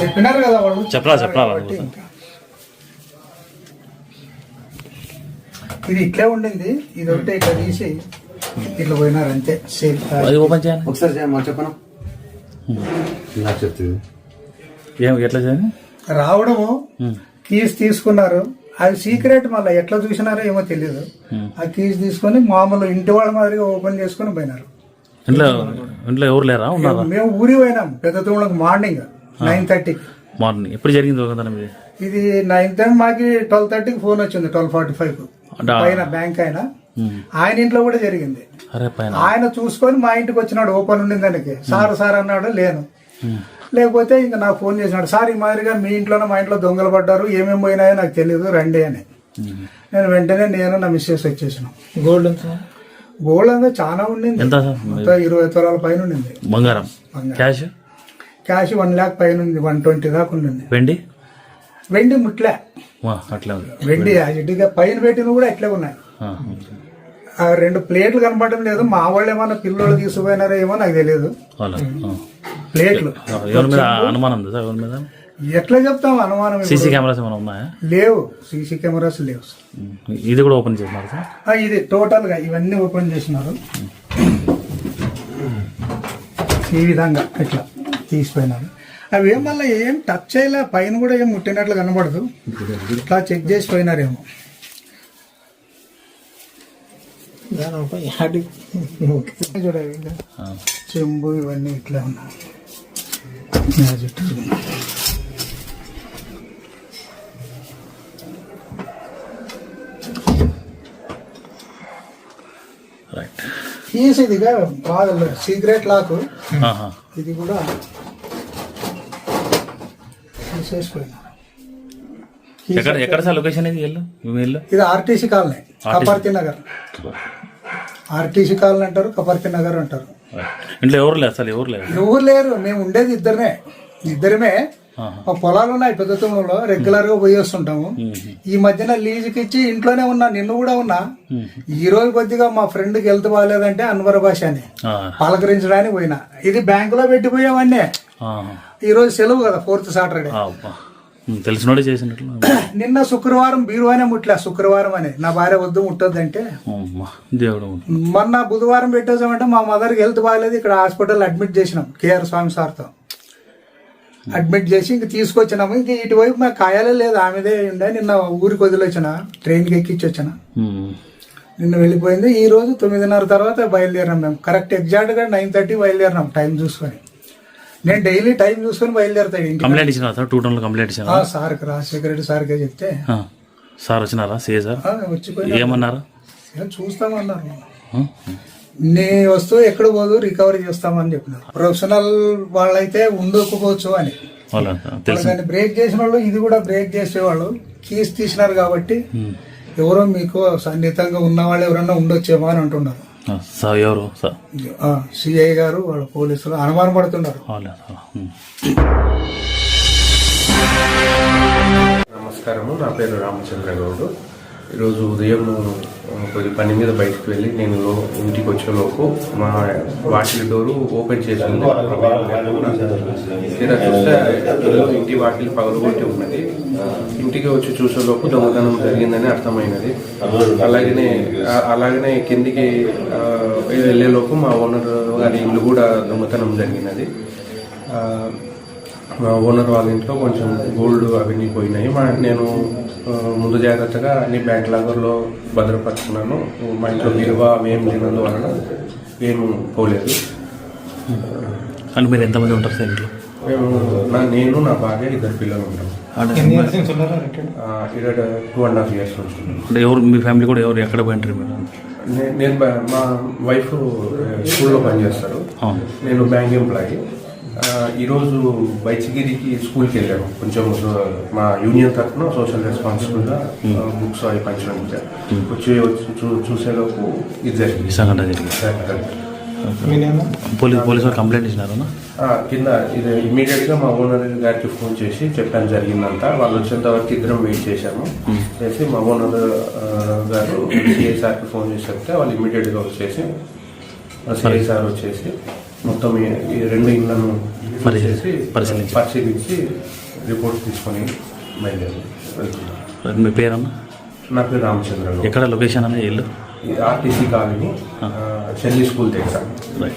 చెప్పినారు కదా వాళ్ళు. చెప్పరా, చెప్పరా. ఇది ఇట్లే ఉండింది. ఇది ఒకటి ఇట్లా తీసి ఇట్లా పోయినారు అంతే. సేల్ అది ఓపెన్ చేయండి ఒకసారి చేయమ్మా చెప్పను? నాకు చెప్తుంది ఏం ఎట్లా చేయండి రావడము కీస్ తీసుకున్నారు. అది సీక్రెట్ మళ్ళీ ఎట్లా చూసినారో ఏమో తెలియదు ఆ కీస్ తీసుకొని మామూలు ఇంటి వాళ్ళ మాదిరిగా ఓపెన్ చేసుకొని పోయినారు. ఇంట్లో ఇంట్లో ఎవరు లేరా? ఉన్నారా? మేము ఊరి పోయినాం. పెద్ద తూములకు మార్నింగ్. నైన్ థర్టీకి మార్నింగ్. ఎప్పుడు జరిగింది దొంగతనం ఇది ఇది నైన్ థర్టీ మాకి ట్వెల్వ్ థర్టీకి ఫోన్ వచ్చింది ట్వెల్వ్ ఫార్టీ ఫైవ్ పైన బ్యాంక్ ఆయన ఉమ్. ఆయన ఇంట్లో కూడా జరిగింది. ఆయన చూసుకొని మా ఇంటికి వచ్చినాడు ఓపెన్ ఉండింది దానికి సార్ సార్ అన్నాడు లేను. లేకపోతే ఇంకా నాకు ఫోన్ చేసినాడు సార్ ఈ మాదిరిగా మీ ఇంట్లోనే మా ఇంట్లో దొంగలు పడ్డారు ఏమేమి పోయినాయో నాకు తెలియదు రండి అని. నేను వెంటనే నేను నా మిస్సెస్ వచ్చేసినాం. గోల్డ్ ఎంత? గోల్డ్ అంతా చాలా ఉండింది. ఎంత ఇరవై తులాల పైన ఉండింది. బంగారం. క్యాష్? క్యాష్ వన్ ల్యాక్ పైన ఉంది వన్ ట్వంటీ దాకా ఉండింది. వెండి? వెండి ముట్లే. అట్లా వెండి ఇటుగా పైన పెట్టినవి కూడా అట్లే ఉన్నాయి. రెండు ప్లేట్లు కనపడడం లేదు. మా వాళ్ళు ఏమన్నా పిల్లలు తీసుకుపోయినారో ఏమో నాకు తెలియదు. ప్లేట్లు. అనుమానం ఎట్లా చెప్తాం అనుమానం? సీసీ కెమెరాస్ ఏమైనా ఉన్నాయా? లేవు. సీసీ కెమెరాస్ లేవు. ఇది కూడా ఓపెన్ చేసినారు సార్? ఆ, ఇది టోటల్గా ఇవన్నీ ఓపెన్ చేసినారు. ఈ విధంగా ఇట్లా తీసిపోయినారు. అవి ఏం మళ్ళీ ఏం టచ్ చేయలే పైన కూడా ఏం ముట్టినట్లు కనబడదు. ఇట్లా చెక్ చేసి పోయినారేమో. చెంబు ఇవన్నీ ఇట్లా ఉన్నాయి. కీస్ ఇదిగా బాగా సీక్రెట్ లాక్. ఇది కూడా ఎక్కడ ఎక్కడ సార్ లొకేషన్ ఇది ఇల్లు ఇల్లు ఇది RTC colony Kaparthi Nagar. RTC colony అంటారు కపర్తి నగర్ అంటారు. ఇంట్లో ఎవరు లేరు అసలు ఎవరు లేరు? ఎవరు లేరు మేము ఉండేది ఇద్దరమే. ఇద్దరమే. మా పొలాలు ఉన్నాయి పెద్ద తుమ్మంలో రెగ్యులర్గా పోయి వస్తుంటాము. ఈ మధ్యన లీజుకి ఇచ్చి ఇంట్లోనే ఉన్నా నిన్ను కూడా ఉన్నా. ఈ రోజు కొద్దిగా మా ఫ్రెండ్కి హెల్త్ బాగాలేదంటే అన్వర భాష అని ఆ. పలకరించడానికి పోయినా. ఇది బ్యాంకులో పెట్టిపోయామన్నీ. ఆహా. ఈ రోజు సెలవు కదా ఫోర్త్ సాటర్డే ఆ, తెలిసినోడే చేసినట్లు. నిన్న శుక్రవారం బీరువానే ముట్లే శుక్రవారం అని. నా భార్య వద్దు ముట్టొద్దంటే. దేవుడు మొన్న బుధవారం పెట్టేసామంటే మా మదర్కి హెల్త్ బాగాలేదు ఇక్కడ హాస్పిటల్ అడ్మిట్ చేసినాం కేఆర్ స్వామి సార్తో. అడ్మిట్ చేసి ఇంక తీసుకొచ్చినాము. ఇంక ఇటువైపు మా కాయాలే లేదు. ఆమెదే ఉండే. నిన్న ఊరికి వదిలొచ్చిన ట్రైన్కి ఎక్కించి వచ్చిన. నిన్న వెళ్ళిపోయింది. ఈ రోజు తొమ్మిదిన్నర తర్వాత బయలుదేరినాం మేము. కరెక్ట్ ఎగ్జాక్ట్గా నైన్ థర్టీ బయలుదేరినాం టైం చూసుకొని. నేను డైలీ టైం చూసుకొని బయలుదేరుతాను ఇంటికి కంప్లైంట్ ఇచ్చినా సార్? టూ టౌన్లో కంప్లైంట్ ఇచ్చినా సార్కి రాజశేఖర రెడ్డి సార్కే చెప్తే. సార్ వచ్చినారా? CA sir? ఏమన్నారు? చూస్తామన్నారు? నీ వస్తువు ఎక్కడ పోదు రికవరీ చేస్తామని చెప్పినారు. ప్రొఫెషనల్ వాళ్ళైతే ఉండకపోవచ్చు అని. దాన్ని బ్రేక్ చేసిన వాళ్ళు ఇది కూడా బ్రేక్ చేసేవాళ్ళు. కీస్ తీసినారు కాబట్టి ఎవరో మీకు సన్నిహితంగా ఉన్న వాళ్ళు ఎవరన్నా ఉండొచ్చేమో అని అంటున్నారు. ఆ, సార్ ఎవరు? సార్ సిఐ గారు వాళ్ళ పోలీసులు అనుమానం పడుతున్నారు. నమస్కారము. నా పేరు రామచంద్ర గౌడ్. ఈరోజు ఉదయం కొద్ది పని మీద బయటకు వెళ్ళి నేను ఇంటికి వచ్చేలోపు మా వాకిలి డోరు ఓపెన్ చేసి తీరా చూస్తే ఇంటి వాకిలి పగలగొట్టి ఉన్నది. ఇంటికి వచ్చి చూసేలోపు దొంగతనం జరిగిందని అర్థమైనది. అలాగనే అలాగనే కిందికి వెళ్ళేలోపు మా ఓనర్ గారి ఇల్లు కూడా దొంగతనం జరిగినది. ఓనర్ వాళ్ళ ఇంట్లో కొంచెం గోల్డ్ అవన్నీ పోయినాయి. మా నేను ముందు జాగ్రత్తగా అన్ని బ్యాంక్ లాగర్లో భద్రపరుచుకున్నాను. మా ఇంట్లో విలువ అవి ఏం లేనందువలన ఏం పోలేదు. అంటే మీరు ఎంతమంది ఉంటారు సార్ ఇంట్లో? మేము నా నేను నా భార్య ఇద్దరు పిల్లలు ఉంటాం. ఎన్ని ఇయర్స్ నుంచి ఉన్నారా రిటైర్డ్? ఆ, ఇక్కడ టూ అండ్ హాఫ్ ఇయర్స్. అంటే ఎవరు మీ ఫ్యామిలీ కూడా ఎవరు ఎక్కడ పోయింటారు మీరు? నేను మా వైఫ్ స్కూల్లో పనిచేస్తారు నేను బ్యాంక్ ఎంప్లాయీ. ఈరోజు బైచిగిరికి స్కూల్కి వెళ్ళాను కొంచెం మా యూనియన్ తరఫున సోషల్ రెస్పాన్సిబుల్గా బుక్స్ అవి పంచడం. వచ్చి చూసేలోపు ఇది జరిగింది. సంఘటన జరిగింది. పోలీస్ పోలీసు వాళ్ళు కంప్లైంట్ ఇచ్చినారు ఆ, కింద ఇది ఇమీడియట్గా మా ఓనర్ గారికి ఫోన్ చేసి చెప్పడం జరిగిందంతా. వాళ్ళు వచ్చేంత వరకు ఇద్దరం వెయిట్ చేశాము. చేసి మా ఓనర్ గారు సిఐ సార్కి ఫోన్ చేసి చెప్తే వాళ్ళు ఇమీడియట్గా వచ్చేసి సిఐ సార్ వచ్చేసి మొత్తం ఈ- రెండు ఇళ్ళను పరిశీలించి. పరిశీలించి రిపోర్ట్ తీసుకొని బయలుదేరి వెళ్తున్నాం. మీ పేరన్నా నా పేరు రామచంద్రరావు ఎక్కడ లొకేషన్ అన్న ఇల్లు? ఆర్టీసీ కాలనీ చెల్లి స్కూల్ దగ్గర. రైట్